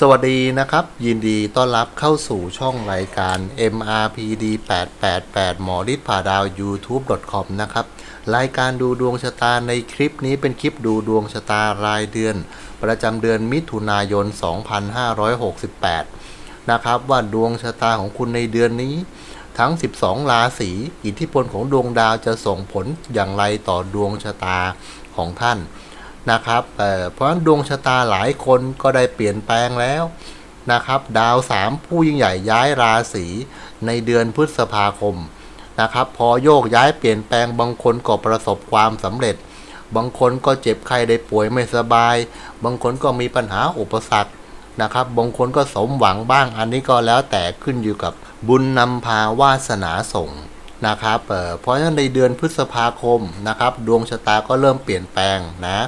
สวัสดีนะครับ ยินดีต้อนรับเข้าสู่ช่องรายการ MRPD 888หมอฤทธิ์ผ่าดาว YouTube.com นะครับ รายการดูดวงชะตาในคลิปนี้เป็นคลิปดูดวงชะตารายเดือน ประจำเดือนมิถุนายน 2568 นะครับ ว่าดวงชะตาของคุณในเดือนนี้ ทั้ง 12 ราศีอิทธิพลของดวงดาวจะส่งผลอย่างไรต่อดวงชะตาของท่าน นะครับเออเพราะฉะนั้นดวงชะตาหลายคนก็ได้เปลี่ยนแปลงแล้วนะครับ ดาวสามผู้ยิ่งใหญ่ย้ายราศีในเดือนพฤษภาคมนะครับ พอโยกย้ายเปลี่ยนแปลงบางคนก็ประสบความสำเร็จ บางคนก็เจ็บไข้ได้ป่วยไม่สบาย บางคนก็มีปัญหาอุปสรรคนะครับ บางคนก็สมหวังบ้าง อันนี้ก็แล้วแต่ขึ้นอยู่กับบุญนำพาวาสนาส่งนะครับเออเพราะฉะนั้นในเดือนพฤษภาคมนะครับ ดวงชะตาก็เริ่มเปลี่ยนแปลงนะ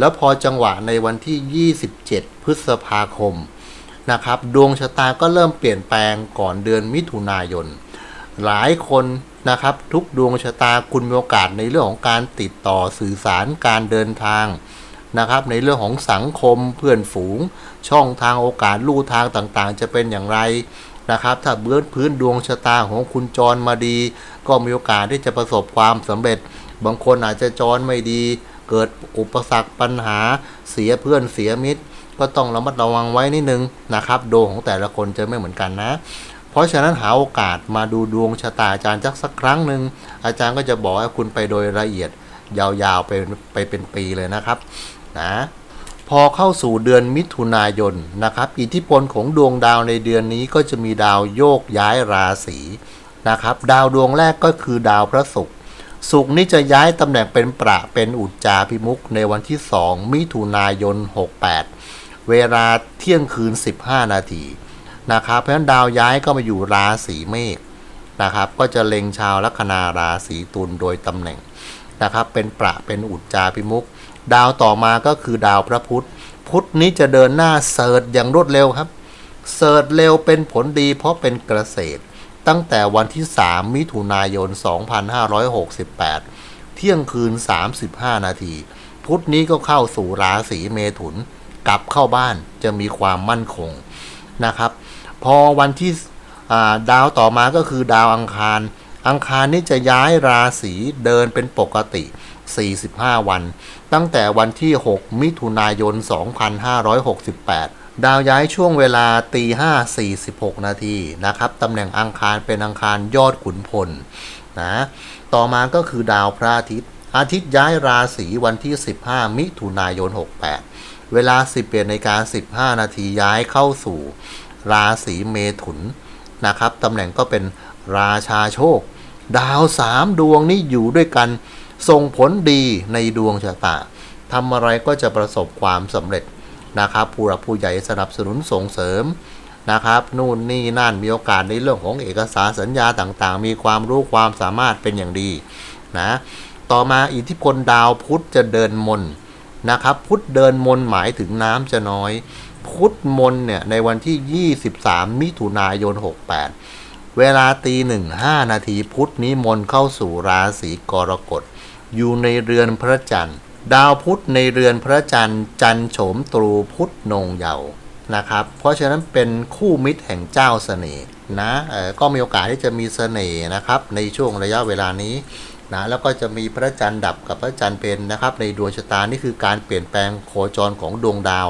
แล้วพอจังหวะในวันที่ 27 พฤษภาคมนะครับ ดวงชะตาก็เริ่มเปลี่ยนแปลงก่อนเดือนมิถุนายน หลายคนนะครับทุกดวงชะตาคุณมีโอกาสในเรื่องของการติดต่อสื่อสารการเดินทางนะครับในเรื่องของสังคมเพื่อนฝูง ช่องทางโอกาสลู่ทางต่างๆ จะเป็นอย่างไรนะครับ ถ้าเบื้องพื้นดวงชะตาของคุณจรมาดี ก็มีโอกาสที่จะประสบความสำเร็จ บางคนอาจจะจรไม่ดี เกิดอุปสรรคปัญหาเสียเพื่อนเสียมิตร ก็ต้องระมัดระวังไว้นิดนึงนะครับดวงของแต่ละคนจะไม่เหมือนกันนะ เพราะฉะนั้นหาโอกาสมาดูดวงชะตาอาจารย์จักสักครั้งหนึ่งอาจารย์ก็จะบอกให้คุณไปโดยละเอียดยาวๆไปไปเป็นปีเลยนะครับนะพอเข้าสู่เดือนมิถุนายนนะครับ อิทธิพลของดวงดาวในเดือนนี้ก็จะมีดาวโยกย้ายราศีนะครับ ดาวดวงแรกก็คือดาวพระศุกร์ ศุกนี้จะย้ายตำแหน่งเป็นประเป็นอุจจาพิมุกในวันที่ 2 มิถุนายน 68 เวลาเที่ยงคืน 15 นาทีนะครับเพราะฉะนั้นดาวย้ายก็มาอยู่ราศีเมษนะครับ ก็จะเล็งชาวลัคนาราศีตุลโดยตำแหน่งนะครับ เป็นประเป็นอุจจาพิมุกดาวต่อมาก็คือดาวพระพุธ พุธนี้จะเดินหน้าเสิร์ชอย่างรวดเร็วครับ เสิร์ชเร็วเป็นผลดีเพราะเป็นเกษตร ตั้งแต่วันที่ 3 มิถุนายน 2568 เที่ยงคืน 35 นาที พุธนี้ก็เข้าสู่ราศีเมถุน กลับเข้าบ้านจะมีความมั่นคงนะครับ พอวันที่ดาวต่อมาก็คือดาวอังคาร อังคารนี่จะย้ายราศีเดินเป็นปกติ 45 วัน ตั้งแต่วันที่ 6 มิถุนายน 2568 ดาวย้ายช่วงเวลาตี5 46นาทีนะครับตำแหน่งอังคารเป็นอังคารยอดขุนพลนะต่อมาก็คือดาวพระอาทิตย์ อาทิตย์ย้ายราศีวันที่ 15 มิถุนายน 68 เวลา 11นาฬิกา15 นาทีย้ายเข้าสู่ ราศีเมถุนนะครับตำแหน่งก็เป็นราชาโชค ดาวสามดวงนี้อยู่ด้วยกันส่งผลดีในดวงชะตาทำอะไรก็จะประสบความสำเร็จ นะครับผู้หลักผู้ใหญ่สนับสนุนส่งเสริมนะครับนู่นนี่นั่นมีโอกาสในเรื่องของเอกสารสัญญาต่างๆ มีความรู้ความสามารถเป็นอย่างดีนะต่อมาอิทธิพลดาวพุธจะเดินมนนะครับพุธเดินมนหมายถึงน้ำจะน้อย พุธมนเนี่ยในวันที่ 23 มิถุนายน 68 เวลาตีหนึ่งห้านาทีพุธนี้มน์เข้าสู่ราศีกรกฎอยู่ในเรือนพระจันทร์ ดาวพุธในเรือนพระจันทร์จันโฉมตรูพุธนงเยาว์นะครับ เพราะฉะนั้นเป็นคู่มิตรแห่งเจ้าเสน่ห์นะก็มีโอกาสที่จะมีเสน่ห์นะครับในช่วงระยะเวลานี้นะแล้วก็จะมีพระจันทร์ดับกับพระจันทร์เป็นนะครับ ในดวงชะตานี่คือการเปลี่ยนแปลงโคจรของดวงดาว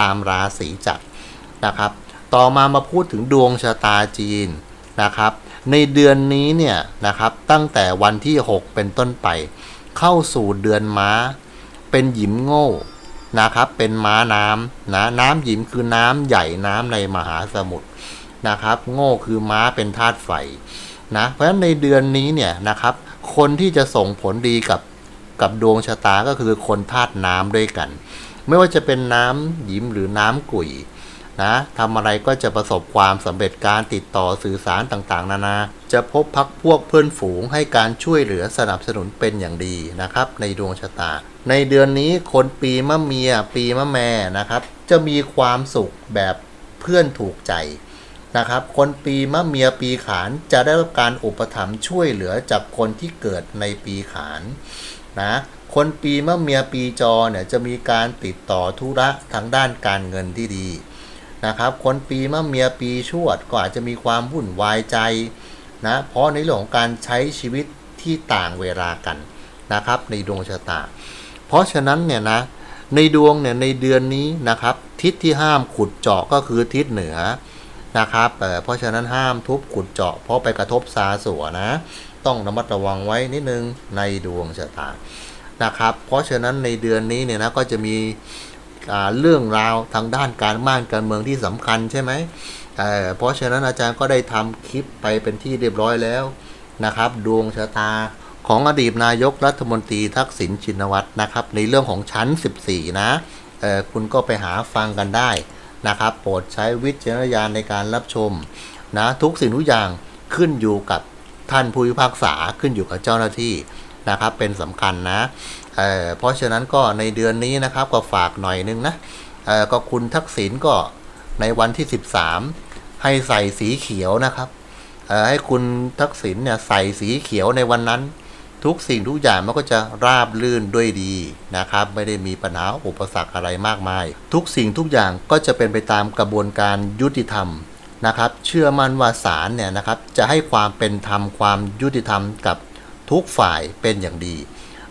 ตามราศีจักรนะครับ ต่อมามาพูดถึงดวงชะตาจีนนะครับ ในเดือนนี้เนี่ยนะครับตั้งแต่วันที่ 6 เป็นต้นไป เข้าสู่เดือนม้า เป็นหยิมโง่นะครับ เป็นม้าน้ำนะ น้ำหยิมคือน้ำใหญ่น้ำในมหาสมุทรนะครับ โง่คือม้าเป็นธาตุไฟนะ เพราะฉะนั้นในเดือนนี้เนี่ยนะครับ คนที่จะส่งผลดีกับกับดวงชะตาก็คือคนธาตุน้ำด้วยกัน ไม่ว่าจะเป็นน้ำหยิมหรือน้ำกุย นะทำอะไรก็จะประสบความสำเร็จการติดต่อสื่อสารต่างๆ นานา จะพบพักพวกเพื่อนฝูงให้การช่วยเหลือสนับสนุนเป็นอย่างดีนะครับ ในดวงชะตา ในเดือนนี้คนปีมะเมีย ปีมะแม่นะครับ จะมีความสุขแบบเพื่อนถูกใจนะครับ คนปีมะเมียปีขานจะได้รับการอุปถัมภ์ช่วยเหลือจากคนที่เกิดในปีขานนะคนปีมะเมียปีจอเนี่ยจะมีการติดต่อธุระทางด้านการเงินที่ดี นะครับ คนปีมะเมียปีชวดก็อาจจะมีความวุ่นวายใจนะเพราะในเรื่องของการใช้ชีวิตที่ต่างเวลากันนะครับ ในดวงชะตา เพราะฉะนั้นเนี่ยนะในดวงเนี่ยในเดือนนี้นะครับ ทิศที่ห้ามขุดเจาะก็คือทิศเหนือนะครับเเพราะฉะนั้นห้ามทุบขุดเจาะ เพราะไปกระทบซาสัวนะ ต้องระมัดระวังไว้นิดนึงในดวงชะตานะครับ เพราะฉะนั้นในเดือนนี้เนี่ยนะก็จะมี เรื่องราวทางด้านการบ้านการเมืองที่สำคัญใช่ไหมเเพราะฉะนั้นอาจารย์ก็ได้ทำคลิปไปเป็นที่เรียบร้อยแล้วนะครับ ดวงชะตาของอดีตนายกรัฐมนตรีทักษิณชินวัตรนะครับ ในเรื่องของชั้น 14 นะคุณก็ไปหาฟังกันได้นะครับ โปรดใช้วิจารณญาณในการรับชมนะทุกสิ่งทุกอย่างขึ้นอยู่กับท่านผู้พิพากษาขึ้นอยู่กับเจ้าหน้าที่นะครับ เป็นสำคัญนะ เเพราะฉะนั้นก็ในเดือนนี้นะครับก็ฝากหน่อยนึงนะก็คุณทักษิณก็ในวันที่ 13 ให้ใส่สีเขียวนะครับให้คุณทักษิณเนี่ยใส่สีเขียวในวันนั้น ทุกสิ่งทุกอย่างมันก็จะราบลื่นด้วยดีนะครับ ไม่ได้มีปัญหาอุปสรรคอะไรมากมาย ทุกสิ่งทุกอย่างก็จะเป็นไปตามกระบวนการยุติธรรมนะครับ เชื่อมั่นว่าศาลเนี่ยนะครับจะให้ความเป็นธรรมความยุติธรรมกับทุกฝ่ายเป็นอย่างดี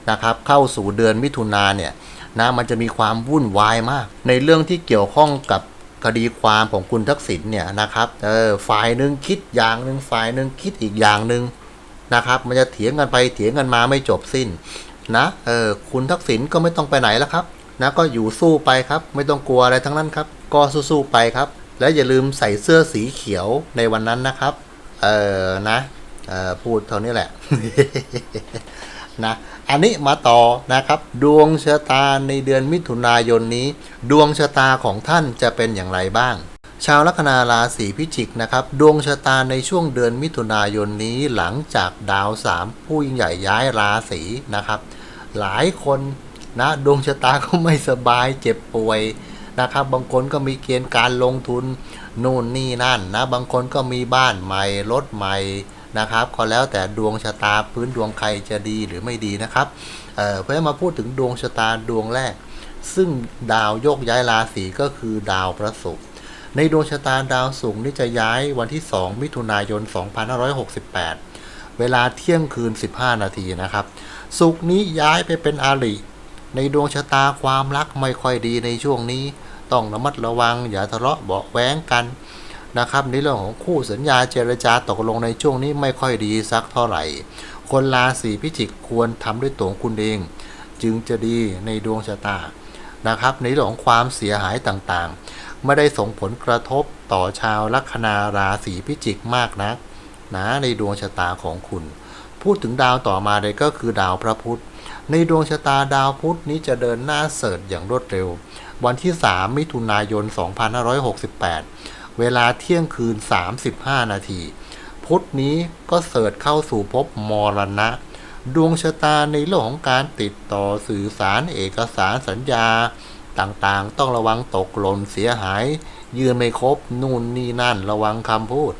นะครับเข้าสู่เดือนมิถุนาเนี่ยนะมันจะมีความวุ่นวายมาก ในเรื่องที่เกี่ยวข้องกับคดีความของคุณทักษิณเนี่ยนะครับเออฝ่ายหนึ่งคิดอย่างหนึ่งฝ่ายหนึ่งคิดอีกอย่างหนึ่งนะครับ มันจะเถียงกันไปเถียงกันมาไม่จบสิ้นนะเออคุณทักษิณก็ไม่ต้องไปไหนแล้วครับนะก็อยู่สู้ไปครับ ไม่ต้องกลัวอะไรทั้งนั้นครับ ก็สู้ๆไปครับ และอย่าลืมใส่เสื้อสีเขียวในวันนั้นนะครับ เออนะเออพูดเท่านี้แหละนะ อันนี้มาต่อนะครับ ดวงชะตาในเดือนมิถุนายนนี้ ดวงชะตาของท่านจะเป็นอย่างไรบ้าง ชาวลัคนาราศีพิจิกนะครับ ดวงชะตาในช่วงเดือนมิถุนายนนี้หลังจากดาวสามผู้ยิ่งใหญ่ย้ายราศีนะครับ หลายคนนะดวงชะตาก็ไม่สบายเจ็บป่วยนะครับ บางคนก็มีเกณฑ์การลงทุนนู่นนี่นั่นนะ บางคนก็มีบ้านใหม่รถใหม่ นะครับก็แล้วแต่ดวงชะตาพื้นดวงใครจะดีหรือไม่ดีนะครับเเพื่อมาพูดถึงดวงชะตาดวงแรก ซึ่งดาวโยกย้ายราศีก็คือดาวพระศุกร์ในดวงชะตาดาวศุกร์นี่จะย้ายวันที่ 2 มิถุนายน 2568 เวลาเที่ยงคืน 15 นาทีนะครับศุกร์นี้ย้ายไปเป็นอาริในดวงชะตาความรักไม่ค่อยดีในช่วงนี้ ต้องระมัดระวังอย่าทะเลาะเบาแว้งกัน นะครับในเรื่องของคู่สัญญาเจรจาตกลงในช่วงนี้ไม่ค่อยดีสักเท่าไหร่ คนราศีพิจิกควรทำด้วยตัวคุณเอง จึงจะดีในดวงชะตานะครับในเรื่องของความเสียหายต่างๆ ไม่ได้ส่งผลกระทบต่อชาวลัคนาราศีพิจิกมากนักนะในดวงชะตาของคุณ พูดถึงดาวต่อมาเลยก็คือดาวพระพุธ ในดวงชะตาดาวพุธนี้จะเดินหน้าเสริฐอย่างรวดเร็ว วันที่ 3 มิถุนายน 2568 เวลาเที่ยงคืน 35 นาที พุธนี้ก็เสริฐเข้าสู่ภพมรณะ ดวงชะตาในเรื่องของการติดต่อสื่อสารเอกสารสัญญา ต่างๆ ต้องระวังตกหล่นเสียหาย ยืนไม่ครบนู่นนี่นั่นระวังคำพูด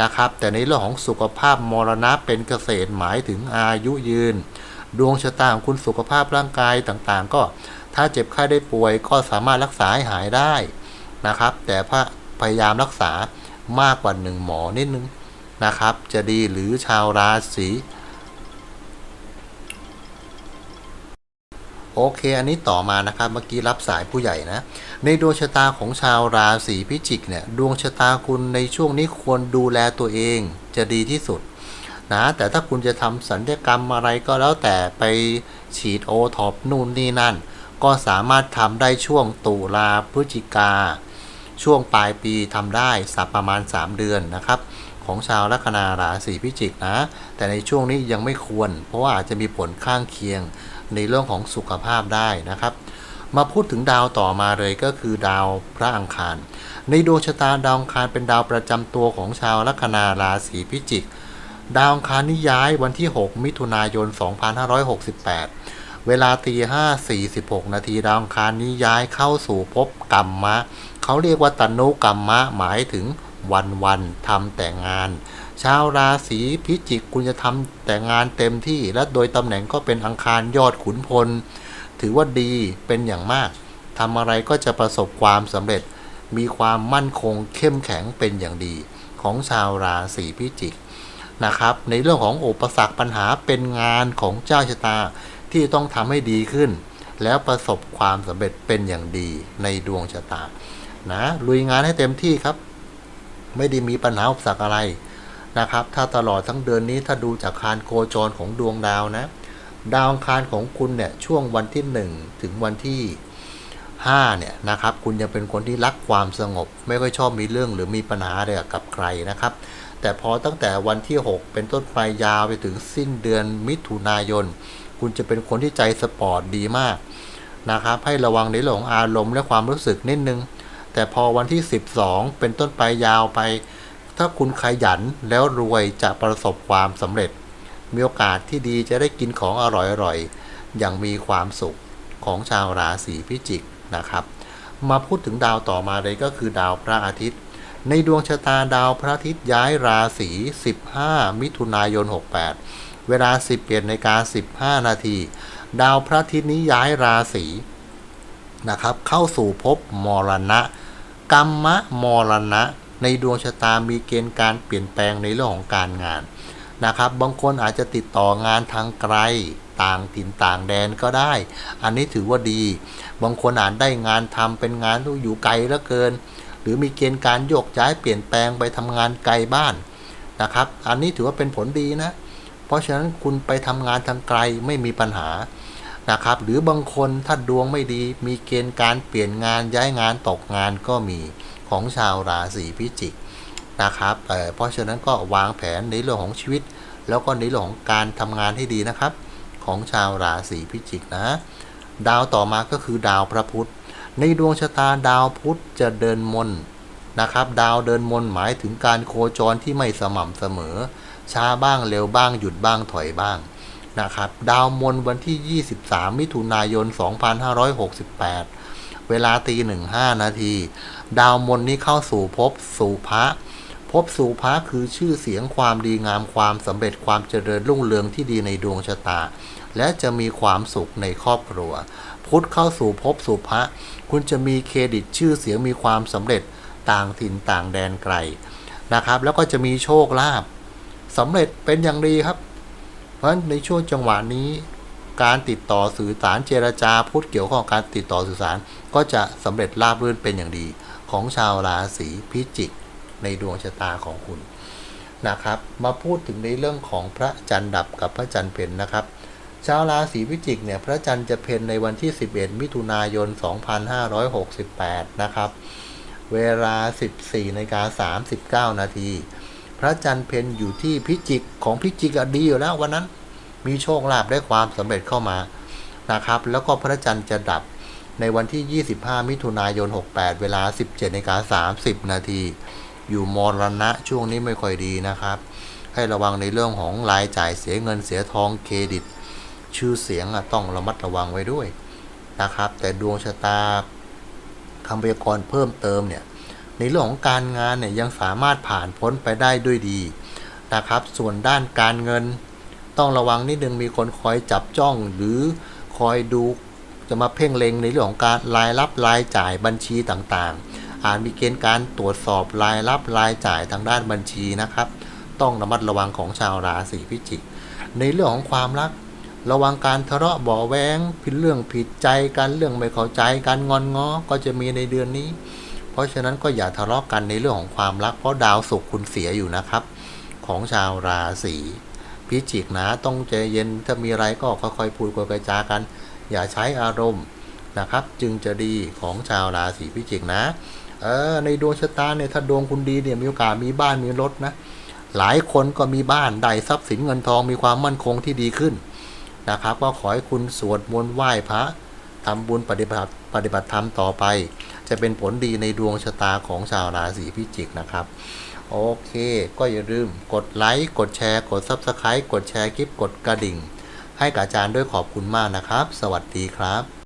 นะครับ แต่ในเรื่องของสุขภาพมรณะเป็นเกษตรหมายถึงอายุยืน ดวงชะตาของคุณสุขภาพร่างกายต่างๆ ก็ถ้าเจ็บไข้ได้ป่วยก็สามารถรักษาให้หายได้นะครับ แต่พระ พยายามรักษามากกว่าหนึ่งหมอนิดนึงนะครับ จะดีหรือชาวราศีโอเค อันนี้ต่อมานะครับ เมื่อกี้รับสายผู้ใหญ่นะ ในดวงชะตาของชาวราศีพิจิกเนี่ย ดวงชะตาคุณในช่วงนี้ควรดูแลตัวเองจะดีที่สุดนะ แต่ถ้าคุณจะทำสัญญกรรมอะไรก็แล้วแต่ไปฉีดโอท็อปนู่นนี่นั่น ก็สามารถทำได้ช่วงตุลาพฤศจิกา ช่วงปลายปีทำได้สักประมาณ 3 เดือนนะครับ ของชาวลัคนาราศีพิจิกนะ แต่ในช่วงนี้ยังไม่ควร เพราะว่าอาจจะมีผลข้างเคียงในเรื่องของสุขภาพได้นะครับ มาพูดถึงดาวต่อมาเลยก็คือดาวพระอังคาร ในดวงชะตาดาวอังคารเป็นดาวประจำตัวของชาวลัคนาราศีพิจิก ดาวอังคารนี้ย้ายวันที่ 6 มิถุนายน 2568 เวลาตี5 46นาทีดาวอังคารนี้ย้ายเข้าสู่ภพกรรมะ เขาเรียกว่าตนุกรรมะหมายถึงวันวันทำแต่งาน ชาวราศีพิจิกคุณจะทำแต่งานเต็มที่และโดยตำแหน่งก็เป็นอังคารยอดขุนพล ถือว่าดีเป็นอย่างมากทำอะไรก็จะประสบความสำเร็จ มีความมั่นคงเข้มแข็งเป็นอย่างดี ของชาวราศีพิจิกนะครับ ในเรื่องของอุปสรรคปัญหาเป็นงานของเจ้าชะตา ที่ต้องทำให้ดีขึ้น แล้วประสบความสำเร็จเป็นอย่างดีในดวงชะตา นะ ลุยงานให้เต็มที่ครับ ไม่ได้มีปัญหาอุปสรรคอะไรนะครับ ถ้าตลอดทั้งเดือนนี้ถ้าดูจากคารโคจรของดวงดาวนะ ดาวอังคารของคุณเนี่ยช่วงวันที่ 1 ถึงวันที่5เนี่ยนะครับ คุณยังเป็นคนที่รักความสงบ ไม่ค่อยชอบมีเรื่องหรือมีปัญหาอะไรกับใครนะครับ แต่พอตั้งแต่วันที่ 6 เป็นต้นไปยาวไปถึงสิ้นเดือนมิถุนายน คุณจะเป็นคนที่ใจสปอร์ตดีมากนะครับ ให้ระวังในเรื่องของอารมณ์และความรู้สึกนิดนึง แต่พอวันที่ 12 เป็นต้นไปยาวไป ถ้าคุณขยันแล้วรวยจะประสบความสำเร็จ มีโอกาสที่ดีจะได้กินของอร่อยๆ อย่างมีความสุขของชาวราศีพิจิกนะครับ มาพูดถึงดาวต่อมาเลยก็คือดาวพระอาทิตย์ ในดวงชะตาดาวพระอาทิตย์ย้ายราศี 15 มิถุนายน 68 เวลา 11นาฬิกา15 นาที ดาวพระอาทิตย์นี้ย้ายราศีนะครับ เข้าสู่ภพมรณะ กรรมะมรณะ ในดวงชะตามีเกณฑ์การเปลี่ยนแปลงในเรื่องของการงานนะครับ บางคนอาจจะติดต่องานทางไกลต่างถิ่นต่างแดนก็ได้ อันนี้ถือว่าดี บางคนอาจได้งานทำเป็นงานที่อยู่ไกลเหลือเกิน หรือมีเกณฑ์การโยกย้ายเปลี่ยนแปลงไปทำงานไกลบ้านนะครับ อันนี้ถือว่าเป็นผลดีนะ เพราะฉะนั้นคุณไปทำงานทางไกลไม่มีปัญหานะครับ หรือบางคนถ้าดวงไม่ดี มีเกณฑ์การเปลี่ยนงานย้ายงานตกงานก็มีของชาวราศีพิจิกนะครับเเพราะฉะนั้นก็วางแผนในเรื่องของชีวิต แล้วก็ในเรื่องของการทำงานให้ดีนะครับ ของชาวราศีพิจิกนะ ดาวต่อมาก็คือดาวพระพุธ ในดวงชะตาดาวพุธจะเดินมนนะครับ ดาวเดินมนหมายถึงการโคจรที่ไม่สม่ำเสมอ ช้าบ้างเร็วบ้างหยุดบ้างถอยบ้างนะครับ ดาวมนวันที่ 23 มิถุนายน 2568 เวลาตีหนึ่งห้านาที ดาวมนนี้เข้าสู่ภพสู่พระภพสู่พระคือชื่อเสียงความดีงามความสำเร็จความเจริญรุ่งเรืองที่ดีในดวงชะตา และจะมีความสุขในครอบครัว พุธเข้าสู่ภพสู่พระคุณจะมีเครดิตชื่อเสียงมีความสำเร็จต่างถิ่นต่างแดนไกลนะครับ แล้วก็จะมีโชคลาภ สำเร็จเป็นอย่างดีครับ เพราะฉะนั้นในช่วงจังหวะนี้ การติดต่อสื่อสารเจรจาพูดเกี่ยวข้องกับการติดต่อสื่อสาร ก็จะสำเร็จราบรื่นเป็นอย่างดี ของชาวราศีพิจิก ในดวงชะตาของคุณนะครับ มาพูดถึงในเรื่องของพระจันทร์ดับกับพระจันทร์เพ็ญนะครับชาวราศีพิจิกเนี่ยพระจันทร์จะเพ็ญในวันที่ 11 มิถุนายน 2568 นะครับ เวลา 14นาฬิกา39 นาที พระจันทร์เพ็ญอยู่ที่พิจิกของพิจิกอดีอยู่แล้ววันนั้น มีโชคลาภได้ความสำเร็จเข้ามานะครับ แล้วก็พระจันทร์จะดับในวันที่ 25 มิถุนายน 68 เวลา 17นกา30 นาที อยู่มรณะช่วงนี้ไม่ค่อยดีนะครับ ให้ระวังในเรื่องของรายจ่ายเสียเงินเสียทองเครดิต ชื่อเสียงต้องระมัดระวังไว้ด้วยนะครับ แต่ดวงชะตาคำพยากรณ์เพิ่มเติมเนี่ย ในเรื่องของการงานเนี่ยยังสามารถผ่านพ้นไปได้ด้วยดีนะครับ ส่วนด้านการเงิน ต้องระวังนิดนึงมีคนคอยจับจ้องหรือคอยดูจะมาเพ่งเล็งในเรื่องของการรายรับรายจ่ายบัญชีต่างๆ อาจมีเกณฑ์การตรวจสอบรายรับรายจ่ายทางด้านบัญชีนะครับ ต้องระมัดระวังของชาวราศีพิจิก ในเรื่องของความรัก ระวังการทะเลาะเบาแวงผิดเรื่องผิดใจกันเรื่องไม่เข้าใจการงอนง้อก็จะมีในเดือนนี้ เพราะฉะนั้นก็อย่าทะเลาะกันในเรื่องของความรัก เพราะดาวศุกร์คุณเสียอยู่นะครับ ของชาวราศีพิจิกนะต้องใจเย็นถ้ามีอะไรก็ค่อยๆพูดคุยกระจากัน อย่าใช้อารมณ์นะครับ จึงจะดีของชาวราศีพิจิกนะเออในดวงชะตาเนี่ยถ้าดวงคุณดีเนี่ยมีโอกาสมีบ้านมีรถนะ หลายคนก็มีบ้านได้ทรัพย์สินเงินทองมีความมั่นคงที่ดีขึ้นนะครับก็ขอให้คุณสวดมนต์ไหว้พระทำบุญปฏิบัติปฏิบัติธรรมต่อไป จะเป็นผลดีในดวงชะตาของชาวราศีพิจิกนะครับโอเค ก็อย่าลืมกดไลค์กดแชร์ กด Subscribe กดแชร์คลิปกดกระดิ่ง ให้กับอาจารย์ด้วยขอบคุณมากนะครับ สวัสดีครับ